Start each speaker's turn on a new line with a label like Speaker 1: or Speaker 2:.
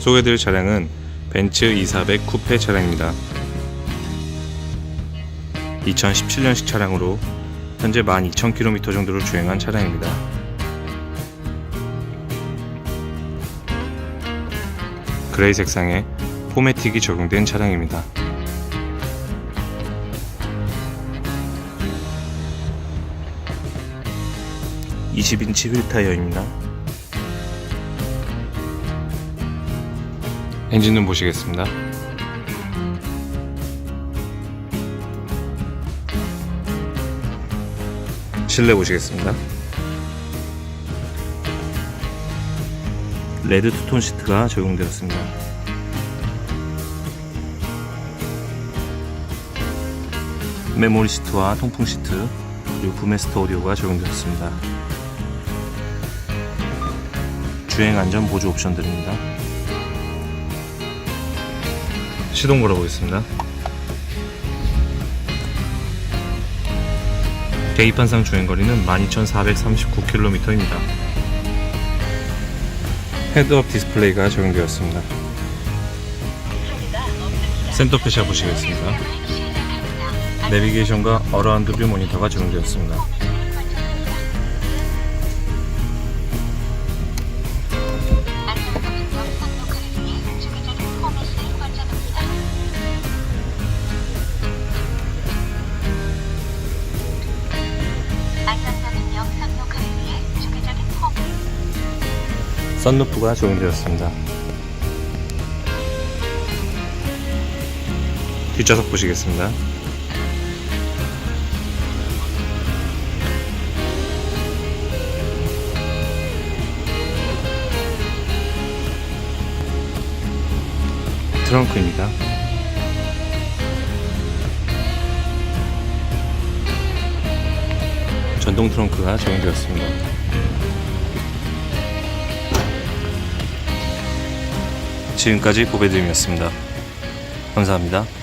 Speaker 1: 소개해드릴 차량은 벤츠 2400 쿠페 차량입니다. 2017년식 차량으로 현재 12,000km 정도를 주행한 차량입니다. 그레이 색상에 포매틱이 적용된 차량입니다. (20인치) 휠 타이어입니다. 엔진룸 보시겠습니다. 실내 보시겠습니다. 레드 투톤 시트가 적용되었습니다. 메모리 시트와 통풍 시트 그리고 부메스터 오디오가 적용되었습니다. 주행 안전 보조 옵션들입니다. 시동 걸어보겠습니다. 계기판상 주행거리는 12,439km입니다. 헤드업 디스플레이가 적용되었습니다. 센터페시아 보시겠습니다. 내비게이션과 어라운드 뷰 모니터가 적용되었습니다. 썬루프가 적용되었습니다. 뒷좌석 보시겠습니다. 트렁크입니다. 전동 트렁크가 적용되었습니다. 지금까지 보배드림이었습니다. 감사합니다.